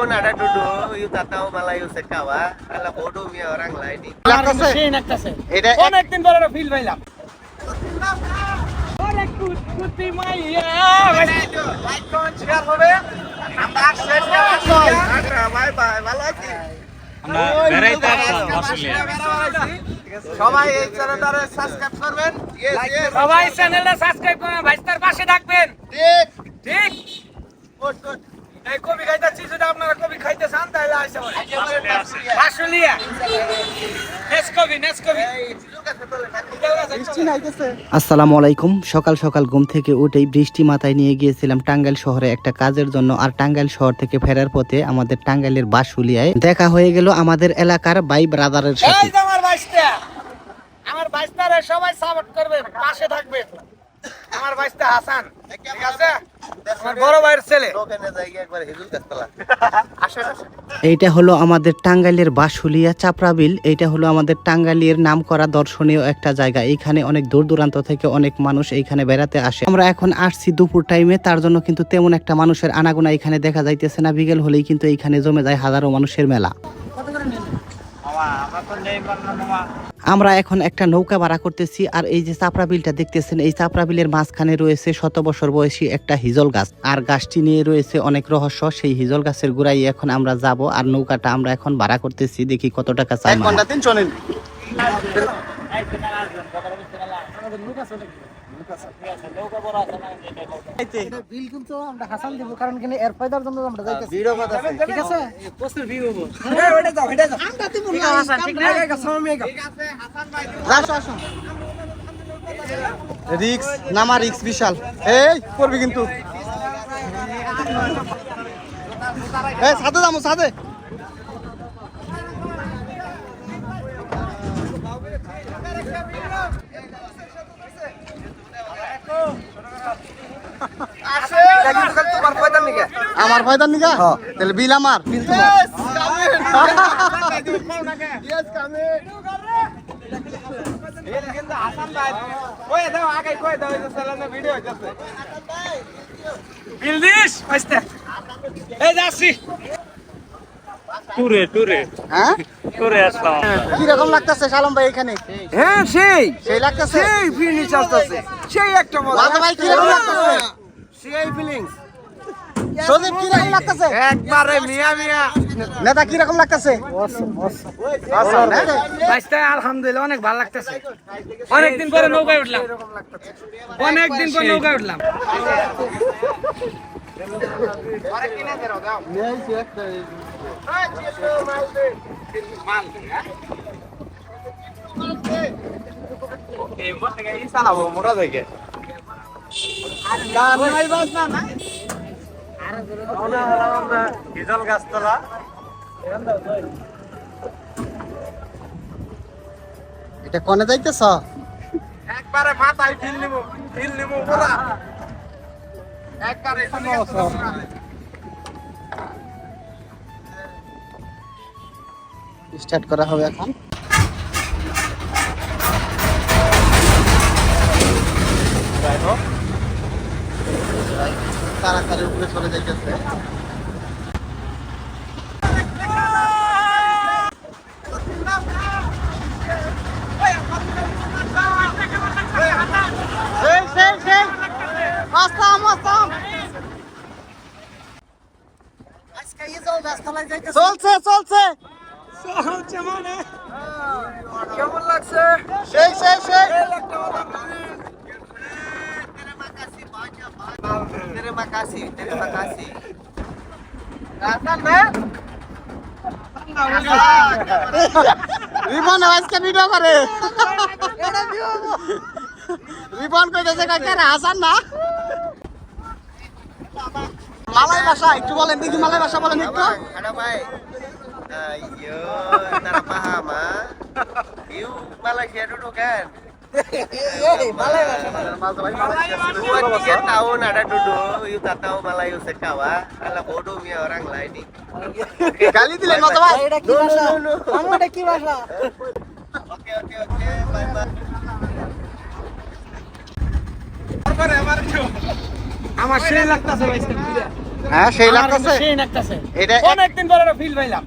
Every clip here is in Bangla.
Pun ada duduk, you tak tahu malah you sekawa. Kalau bodoh mi orang lain ini. সেই লাগতেছে এটা অনেকদিন পরে ফিল পাইলাম ওরে কুতকুতি মাইয়া শেয়ার হবে আমরা শেষ Bye bye, ভালো আছি। আমরা বেড়াইতে আসলাম আসলে সবাই এই চ্যানেলটারে সাবস্ক্রাইব করবেন লাইক সবাই চ্যানেলটা সাবস্ক্রাইব করবেন ভাইস্তার পাশে থাকবেন ঠিক ঠিক গুড গুড এই কবি যদি আপনারা কবি খাইতে চান তাহলে আসলিয়া আসসালামু আলাইকুম। সকাল সকাল ঘুম থেকে উঠেই বৃষ্টি মাথায় নিয়ে গিয়েছিলাম টাঙ্গাইল শহরে একটা কাজের জন্য আর টাঙ্গাইল শহর থেকে ফেরার পথে আমাদের টাঙ্গাইলের বাসুলিয়ায় দেখা হয়ে গেল আমাদের এলাকার বাই ব্রাদারের সাথে। আমার বাইশটারে সবাই সাপোর্ট করবে পাশে থাকবে। আমার হাসান। ঠিক আছে? এইটা হলো আমাদের টাঙ্গাইলের বাসুলিয়া চাপড়াবিল এইটা হলো আমাদের টাঙ্গাইলের নাম করা দর্শনীয় একটা জায়গা। এইখানে অনেক দূর দূরান্ত থেকে অনেক মানুষ এইখানে বেড়াতে আসে। আমরা এখন আসছি দুপুর টাইমে তার জন্য কিন্তু তেমন একটা মানুষের আনাগোনা এখানে দেখা যাইতেছে না। বিকেল হলেই কিন্তু এইখানে জমে যায় হাজারো মানুষের মেলা। আমরা এখন একটা নৌকা ভাড়া করতেছি আর এই যে চাপড়া বিলটা দেখতেছেন এই চাপড়া বিলের মাঝখানে রয়েছে শত বছর বয়সী একটা হিজল গাছ। আর গাছটি নিয়ে রয়েছে অনেক রহস্য সেই হিজল গাছের গোড়ায় এখন আমরা যাব আর নৌকাটা আমরা এখন ভাড়া করতেছি দেখি কত টাকা চাই ঘণ্টা তিন চলেন। বিল কিন্তু আমরা হাসান দিব কারণ এখানে এর ফায়দার জন্য আমরা যাইতেছি ভিডিও কথা ঠিক আছে পোস্টের ভিউ হব আমরা দিব না হাসান ঠিক না আসো আসো রিক্স নামা রিক্স বিশাল এই করবি কিন্তু এই সাথে যাব সাথে আমার ফায়দা নিকা? তাহলে বিল আমার। বিল হ্যাঁ? টুরে আসলাম। আমরা। কি রকম লাগতেছে সালম ভাই এখানে? হ্যাঁ সেই। সেই লাগতেছে? সেই ফিনিশ আসতেছে সেই একটা মজা। ভাই কি রকম লাগতেছে? সেই ফিলিংস সদীপ কি রকম লাগতেছে? একবারে মিয়া মিয়া। নেতা কি রকম লাগতেছে? আলহামদুলিল্লাহ অনেক ভালো লাগতেছে। অনেকদিন পরে নৌকায় উঠলাম। অনেকদিন পরে নৌকায় উঠলাম। হিজল গাছতলা এটা কনে যাইতেছ? একবারে মাথায় ফিল নিব ফিল নিব পুরা। একবারে স্টার্ট করা হবে এখন। তাড়াতাড়ি উপরে চলে যাইতেছে। চলছে চলছে। কেমন লাগছে? সেই সেই সেই। Terima kasih, terima kasih. Ribon আজকে ভিডিও করে রিবন কইতেছে কাকা হাসান না মালাই ভাষা একটু বলেন দেখি মালাই ভাষা বলেন একটু Ada baik. Ayo, ntar paham ah. Yuk, Malaysia dulu tiga tahun ada duduk, yuk tak tahu Malayu sekawa. Kalau bodoh mi orang lain দিলেন মতো ভাই এটা কি ভাষা আমার এটা কি ভাষা Oke oke oke, bye bye. আমার সেই লাগতেছে বাইশটা হ্যাঁ সেই লাগতেছে সেই লাগতেছে এটা অনেকদিন পরে ফিল পাইলাম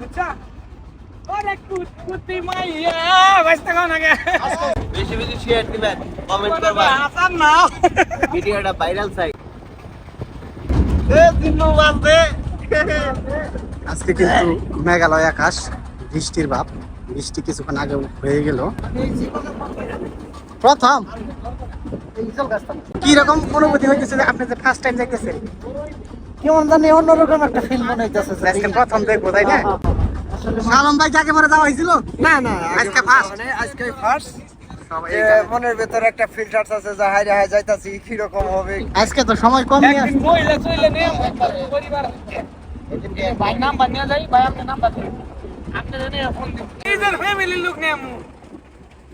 বুঝছা? বেশি বেশি শেয়ার দিবেন কমেন্ট করবা হাসান না। ভিডিওটা ভাইরাল চাই এ দিনু বান্ধে আজকে কিন্তু মেঘালয় আকাশ বৃষ্টির ভাব। বৃষ্টি কিছুক্ষণ আগে হয়ে গেল। প্রথম। কি রকম অনুভূতি হইতেছে যে আপনি যে ফার্স্ট টাইম দেখতেছেন কেমন জানি অন্যরকম একটা ফিল মনে হইতেছে। আজকে প্রথম দেখব তাই না? সালম ভাই পরে যাওয়া হয়েছিল? না না আজকে ফার্স্ট মানে আজকে ফার্স্ট মনের ভেতর একটা ফিল্টার আছে যে হাইরে হাই যাইতাছি কি রকম হবে? আজকে তো সময় কম নিয়ে একদিন নিয়ে পরিবার ভাই নাম্বার নিয়ে যাই ভাই আপনি নাম্বার দিন। আপনি নিয়ে ফোন দিন। নিজের ফ্যামিলির লোক নিয়ে আমু।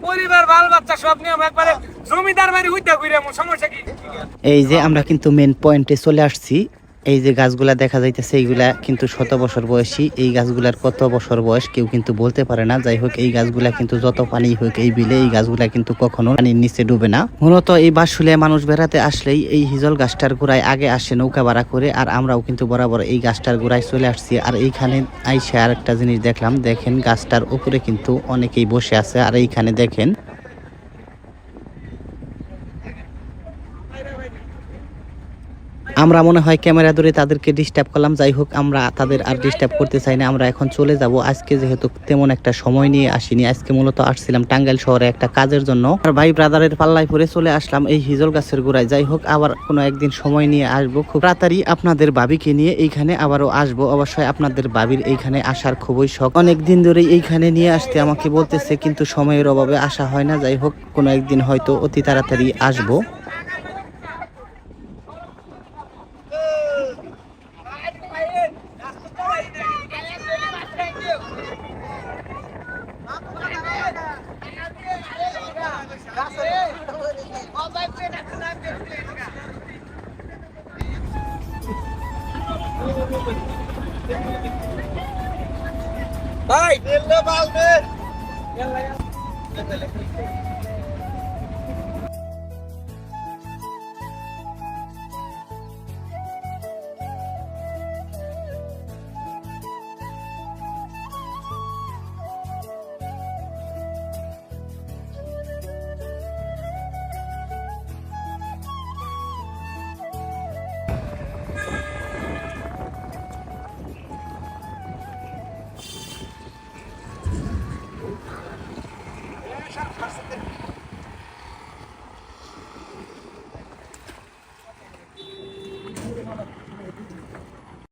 পরিবার বাল বাচ্চা সব নিয়ে একবারে জমিদার বাড়ি হইতে ঘুরে আমু সমস্যা কি? এই যে আমরা কিন্তু মেন পয়েন্টে চলে আসছি। এই যে গাছগুলা দেখা যাইতেছে, এইগুলা কিন্তু শত বছর বয়সী। এই গাছগুলার কত বছর বয়স কেউ কিন্তু বলতে পারে না। যাই হোক, এই গাছগুলা কিন্তু যত পানি হোক, এই বিলে এই গাছগুলা কিন্তু কখনো পানির নিচে ডুবে না। মূলত এই বাসুলে মানুষ বেড়াতে আসলেই এই হিজল গাছটার গোড়ায় আগে আসে নৌকা ভাড়া করে, আর আমরাও কিন্তু বরাবর এই গাছটার গোড়ায় চলে আসছি। আর এইখানে আইসে আর একটা জিনিস দেখলাম। দেখেন, গাছটার উপরে কিন্তু অনেকেই বসে আছে। আর এইখানে দেখেন আমরা মনে হয় ক্যামেরা ধরে তাদেরকে ডিস্টার্ব করলাম, যাই হোক, আমরা তাদের আর ডিস্টার্ব করতে চাই না, আমরা এখন চলে যাব। আজকে যেহেতু তেমন একটা সময় নিয়ে আসিনি, আজকে মূলত আসছিলাম টাঙ্গাইল শহরে একটা কাজের জন্য। আর ভাই ব্রাদারের পাল্লায় পরে চলে আসলাম এই হিজল গাছের গোড়ায়। যাই হোক, আবার কোনো একদিন সময় নিয়ে আসব। খুব তাড়াতাড়ি আপনাদের বাবিকে নিয়ে এইখানে আবারও আসব। অবশ্যই আপনাদের বাবির এইখানে আসার খুবই শখ। অনেকদিন ধরেই এইখানে নিয়ে আসতে আমাকে বলতেছে, কিন্তু সময়ের অভাবে আসা হয় না। যাই হোক, কোনো একদিন হয়তো অতি তাড়াতাড়ি আসব। ভাই।